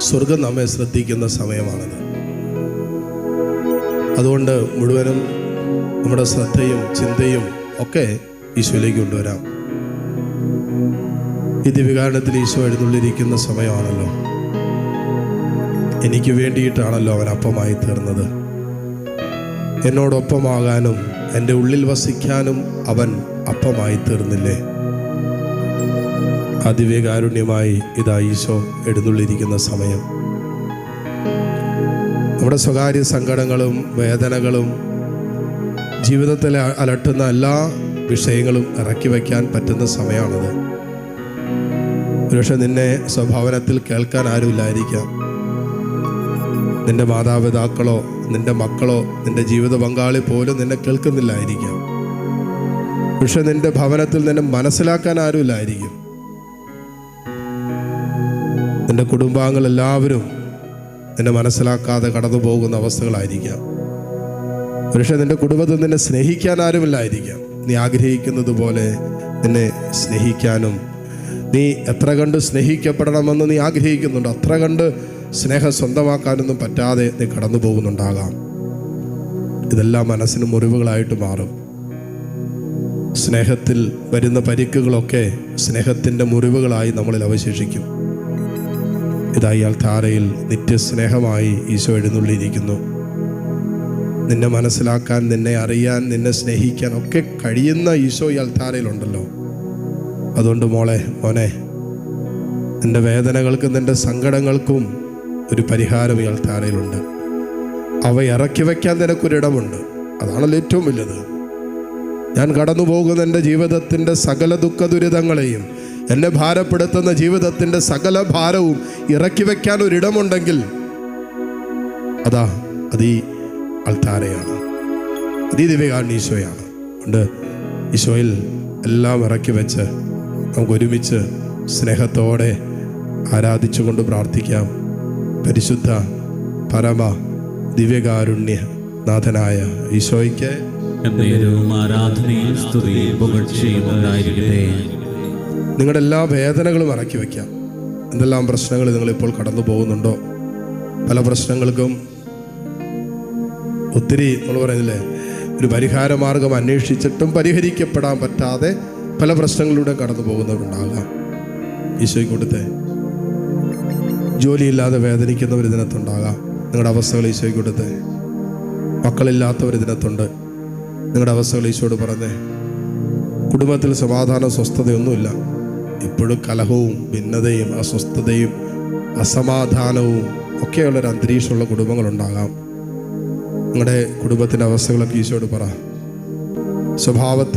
സ്വർഗം നമ്മെ ശ്രദ്ധിക്കുന്ന സമയമാണത്. അതുകൊണ്ട് മുഴുവനും നമ്മുടെ ശ്രദ്ധയും ചിന്തയും ഒക്കെ ഈശോയിലേക്ക് കൊണ്ടുവരാം. ഈ ദിവ്യകാരണത്തിൽ ഈശോ എഴുന്നള്ളിരിക്കുന്ന സമയമാണല്ലോ. എനിക്ക് വേണ്ടിയിട്ടാണല്ലോ അവൻ അപ്പമായി തീർന്നത്. എന്നോടൊപ്പമാകാനും എന്റെ ഉള്ളിൽ വസിക്കാനും അവൻ അപ്പമായി തീർന്നില്ലേ? അതിവേകാരുണ്യമായി ഇതാ ഈശോ എഴുന്നള്ളിരിക്കുന്ന സമയം. നമ്മുടെ സ്വകാര്യ സങ്കടങ്ങളും വേദനകളും ജീവിതത്തിൽ അലട്ടുന്ന എല്ലാ വിഷയങ്ങളും ഇറക്കി വയ്ക്കാൻ പറ്റുന്ന സമയമാണിത്. ഒരുപക്ഷെ നിന്നെ സ്വഭാവനത്തിൽ കേൾക്കാൻ ആരുമില്ലായിരിക്കാം. നിന്റെ മാതാപിതാക്കളോ നിന്റെ മക്കളോ നിന്റെ ജീവിത പങ്കാളി പോലും നിന്നെ കേൾക്കുന്നില്ലായിരിക്കാം. പക്ഷെ നിന്റെ ഭവനത്തിൽ നിന്നെ മനസ്സിലാക്കാൻ ആരുമില്ലായിരിക്കും. നിന്റെ കുടുംബാംഗങ്ങളെല്ലാവരും നിന്നെ മനസ്സിലാക്കാതെ കടന്നു പോകുന്ന അവസ്ഥകളായിരിക്കാം. പക്ഷെ നിന്റെ കുടുംബത്തിൽ നിന്നെ സ്നേഹിക്കാൻ ആരുമില്ലായിരിക്കാം. നീ ആഗ്രഹിക്കുന്നത് പോലെ നിന്നെ സ്നേഹിക്കാനും നീ എത്ര കണ്ട് സ്നേഹിക്കപ്പെടണമെന്ന് നീ ആഗ്രഹിക്കുന്നുണ്ട്. അത്ര കണ്ട് സ്നേഹം സ്വന്തമാക്കാനൊന്നും പറ്റാതെ നീ കടന്നു പോകുന്നുണ്ടാകാം ഇതെല്ലാം മനസ്സിന് മുറിവുകളായിട്ട് മാറും. സ്നേഹത്തിൽ വരുന്ന പരിക്കുകളൊക്കെ സ്നേഹത്തിന്റെ മുറിവുകളായി നമ്മളിൽ അവശേഷിക്കും. ഇതാ ഇയാൾ താരയിൽ നിത്യസ്നേഹമായി ഈശോ എഴുന്നള്ളിയിരിക്കുന്നു. നിന്നെ മനസ്സിലാക്കാൻ നിന്നെ അറിയാൻ നിന്നെ സ്നേഹിക്കാൻ ഒക്കെ കഴിയുന്ന ഈശോ ഇയാൾ താരയിലുണ്ടല്ലോ. അതുകൊണ്ട് മോളെ മോനെ നിന്റെ വേദനകൾക്കും നിന്റെ സങ്കടങ്ങൾക്കും ഒരു പരിഹാരം ഇയാൾ താരയിലുണ്ട്. അവ ഇറക്കി വയ്ക്കാൻ നിനക്കൊരിടമുണ്ട്. അതാണല്ലോ ഏറ്റവും വലുത്. ഞാൻ കടന്നു പോകുന്ന എന്റെ ജീവിതത്തിന്റെ സകല ദുഃഖ ദുരിതങ്ങളെയും എന്നെ ഭാരപ്പെടുത്തുന്ന ജീവിതത്തിന്റെ സകല ഭാരവും ഇറക്കി വയ്ക്കാൻ ഒരിടമുണ്ടെങ്കിൽ അതാ അത് ഈ അൾത്താരയാണ്. അത് ഈ ദിവ്യകാരൻ ഈശോയാണ്. ഉണ്ട്. ഈശോയിൽ എല്ലാം ഇറക്കി വെച്ച് നമുക്ക് ഒരുമിച്ച് സ്നേഹത്തോടെ ആരാധിച്ചുകൊണ്ട് പ്രാർത്ഥിക്കാം. പരിശുദ്ധ പരമ ദിവ്യകാരുണ്യ നാഥനായ ഈശോയ്ക്ക് എന്നേരവും ആരാധനയും സ്തുതിയും പുകഴ്ചയും ഉണ്ടായിരിക്കട്ടെ. നിങ്ങളുടെ എല്ലാ വേദനകളും ഇറക്കി വയ്ക്കാം എന്തെല്ലാം പ്രശ്നങ്ങൾ നിങ്ങളിപ്പോൾ കടന്നു പോകുന്നുണ്ടോ? പല പ്രശ്നങ്ങൾക്കും ഒത്തിരി നമ്മൾ പറയുന്നില്ലേ ഒരു പരിഹാരമാർഗം അന്വേഷിച്ചിട്ടും പരിഹരിക്കപ്പെടാൻ പറ്റാതെ പല പ്രശ്നങ്ങളിലൂടെ കടന്നു പോകുന്നവരുണ്ടാകാം. ഈശോയ്ക്ക് കൊടുത്തേ ജോലിയില്ലാതെ വേദനിക്കുന്നവർ ഇതിനകത്തുണ്ടാകാം. നിങ്ങളുടെ അവസ്ഥകൾ ഈശോയ്ക്ക് കൊടുത്തേ മക്കളില്ലാത്തവർ ഇതിനകത്തുണ്ട്. നിങ്ങളുടെ അവസ്ഥകൾ ഈശോയോട് പറഞ്ഞേ. കുടുംബത്തിൽ സമാധാന സ്വസ്ഥതയൊന്നുമില്ല. ഇപ്പോഴും കലഹവും ഭിന്നതയും അസ്വസ്ഥതയും അസമാധാനവും ഒക്കെയുള്ളൊരു അന്തരീക്ഷമുള്ള കുടുംബങ്ങളുണ്ടാകാം. നിങ്ങളുടെ കുടുംബത്തിന്റെ അവസ്ഥകളൊക്കെ ഈശോട് പറ. സ്വഭാവത്തിൽ